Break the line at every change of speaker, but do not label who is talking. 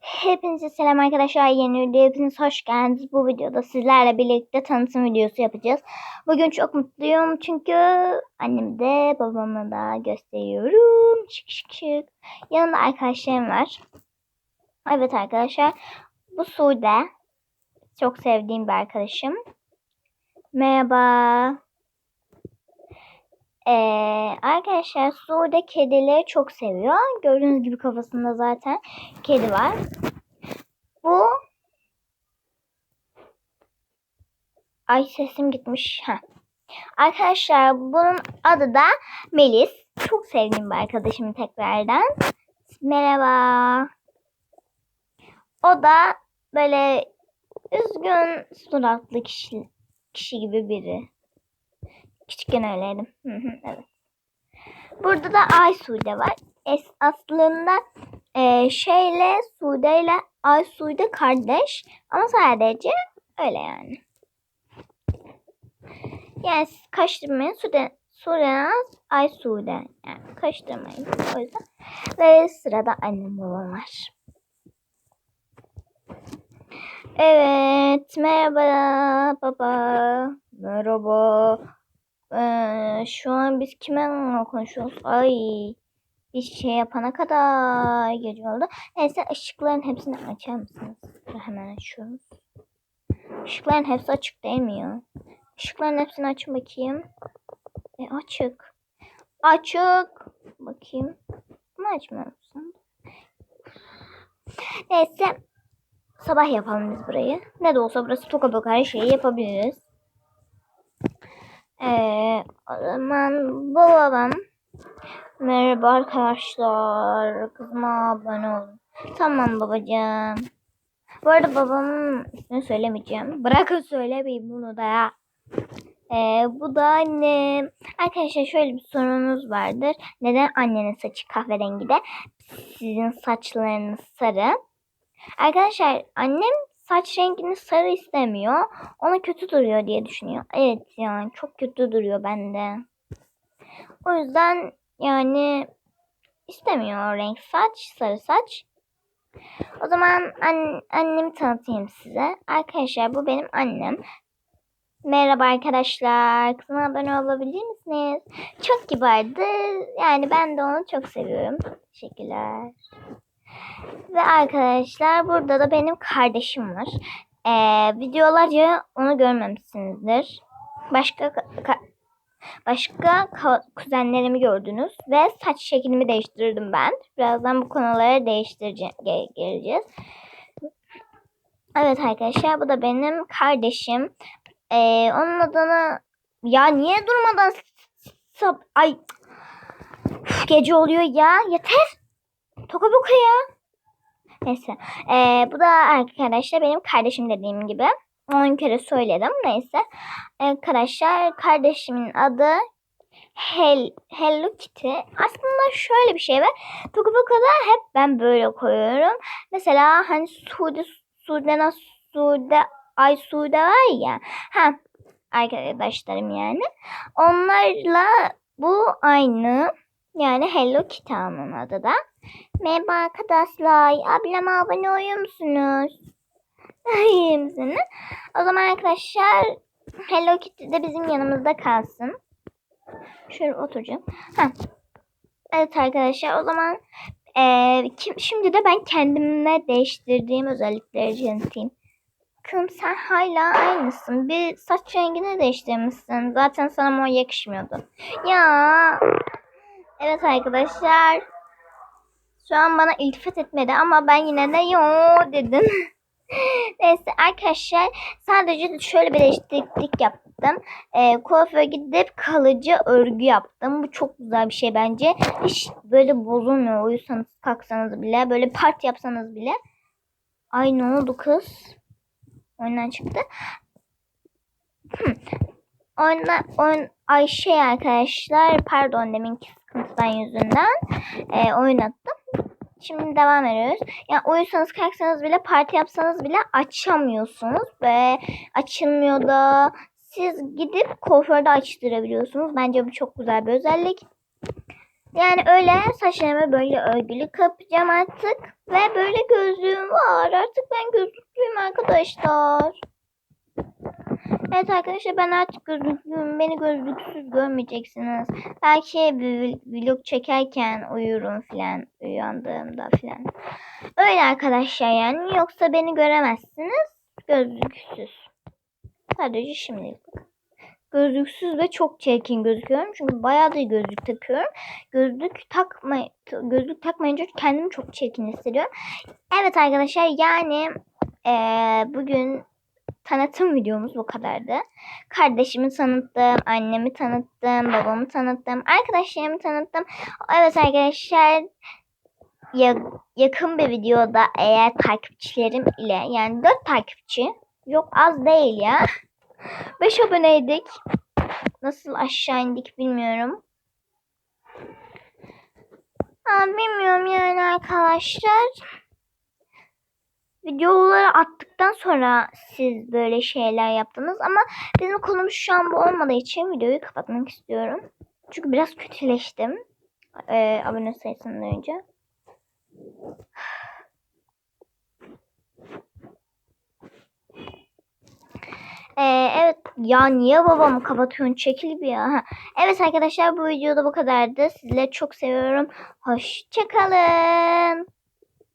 Hepinize selam arkadaşlar. Yeni videoya hepiniz hoş geldiniz. Bu videoda sizlerle birlikte tanıtım videosu yapacağız. Bugün çok mutluyum çünkü annemi de babamı da gösteriyorum. Şık şık şık. Yanında arkadaşlarım var. Evet arkadaşlar. Bu Sude. Çok sevdiğim bir arkadaşım. Merhaba. Ee, arkadaşlar Sude kedileri çok seviyor. Gördüğünüz gibi kafasında zaten kedi var. Bu Ay sesim gitmiş. Heh. Arkadaşlar bunun adı da Melis. Çok sevdiğim bir arkadaşım tekrardan. Merhaba. O da böyle üzgün suratlı kişi, kişi gibi biri. Küçükken öyleydim. Hı hı, evet. Burada da Ay Sude var. Es, aslında e, şeyle Sude ile Ay Sude kardeş. Ama sadece öyle yani. Yani siz kaçtırmayın. Sude, Sudenaz, Ay Sude. Yani kaçtırmayın. O yüzden. Ve sırada annem babam var. Evet. Merhaba baba. Merhaba. Ee, şu an biz kiminle konuşuyoruz? Ay bir şey yapana kadar gece oldu. Neyse ışıkların hepsini açar mısınız? Hemen açıyoruz. Işıkların hepsi açık değil mi ya? Işıkların hepsini açın bakayım. E, açık. Açık. Bakayım. Bunu açmıyor musun? Neyse. Sabah yapalım biz burayı. Ne de olsa burası Toka her şeyi yapabiliriz. Ee, o zaman bu babam. Merhaba arkadaşlar. Kızıma abone olun. Tamam babacığım. Bu arada babamın ismini söylemeyeceğim. Bırakın söylemeyin bunu da ya. Ee, bu da annem. Arkadaşlar şöyle bir sorunuz vardır. Neden annenin saçı kahverengide? Sizin saçlarınız sarı. Arkadaşlar annem saç rengini sarı istemiyor. Ona kötü duruyor diye düşünüyor. Evet yani çok kötü duruyor bende. O yüzden yani istemiyor renk saç, sarı saç. O zaman an annemi tanıtayım size. Arkadaşlar bu benim annem. Merhaba arkadaşlar. Kızıma abone olabilir misiniz? Çok kibardı. Yani ben de onu çok seviyorum. Teşekkürler. Ve arkadaşlar burada da benim kardeşim var. Ee, videolarca onu görmemişsinizdir. Başka başka kuzenlerimi gördünüz ve saç şeklimi değiştirdim ben. Birazdan bu konuları değiştireceğiz, geleceğiz. Evet arkadaşlar bu da benim kardeşim. Ee, onun adını ya niye durmadan ay gece oluyor ya yeter. Toka boka ya. Neyse. Ee, bu da arkadaşlar benim kardeşim dediğim gibi. 10 kere söyledim. Neyse. Arkadaşlar kardeşimin adı Hel Hello Kitty. Aslında şöyle bir şey var. Tokubuka'da hep ben böyle koyuyorum. Mesela hani Sude Sude Sude Ay Sude var ya. Ha arkadaşlarım yani. Onlarla bu aynı. Yani Hello Kitty onun adı da. Merhaba arkadaşlar. Ablama abone oluyor musunuz? İyi misiniz? O zaman arkadaşlar Hello Kitty de bizim yanımızda kalsın. Şöyle oturacağım. Ha. Evet arkadaşlar o zaman e, kim, şimdi de ben kendime değiştirdiğim özellikleri tanıtayım. Kım sen hala aynısın. Bir saç rengini değiştirmişsin. Zaten sana mor yakışmıyordu. Ya. Evet arkadaşlar. Şu an bana iltifat etmedi ama ben yine de yo dedim. Neyse arkadaşlar sadece şöyle bir değişiklik yaptım. E, kuaföre gidip kalıcı örgü yaptım. Bu çok güzel bir şey bence. Hiç böyle bozulmuyor. Uyusanız kalksanız bile böyle part yapsanız bile. Ay ne oldu kız? Oyundan çıktı. Oyunda, oyun Ayşe arkadaşlar pardon deminki sıkıntıdan yüzünden e, oynattım. Şimdi devam ediyoruz. Yani uyursanız kalksanız bile parti yapsanız bile açamıyorsunuz ve açılmıyor da siz gidip kuaförde açtırabiliyorsunuz. Bence bu çok güzel bir özellik. Yani öyle saçlarımı böyle örgülü kapacağım artık. Ve böyle gözlüğüm var. Artık ben gözlüklüyüm arkadaşlar. Evet arkadaşlar ben artık gözlüklüyüm. Beni gözlüksüz görmeyeceksiniz. Belki bir vlog çekerken uyurum filan. Uyandığımda filan. Öyle arkadaşlar yani. Yoksa beni göremezsiniz. Gözlüksüz. Sadece şimdilik. Gözlüksüz ve çok çirkin gözüküyorum. Çünkü bayağı da gözlük takıyorum. Gözlük takma gözlük takmayınca kendimi çok çirkin hissediyorum. Evet arkadaşlar yani eee, bugün tanıtım videomuz bu kadardı. Kardeşimi tanıttım, annemi tanıttım, babamı tanıttım, arkadaşlarımı tanıttım. Evet arkadaşlar ya- yakın bir videoda eğer takipçilerim ile yani 4 takipçi yok az değil ya. 5 aboneydik. Nasıl aşağı indik bilmiyorum. Aa, bilmiyorum yani arkadaşlar. Videoları attıktan sonra siz böyle şeyler yaptınız ama bizim konumuz şu an bu olmadığı için videoyu kapatmak istiyorum. Çünkü biraz kötüleştim. Ee, abone sayısından önce. Ee, evet ya niye babamı kapatıyorsun çekil bir ya. Evet arkadaşlar bu videoda bu kadardı. Sizleri çok seviyorum. Hoşçakalın.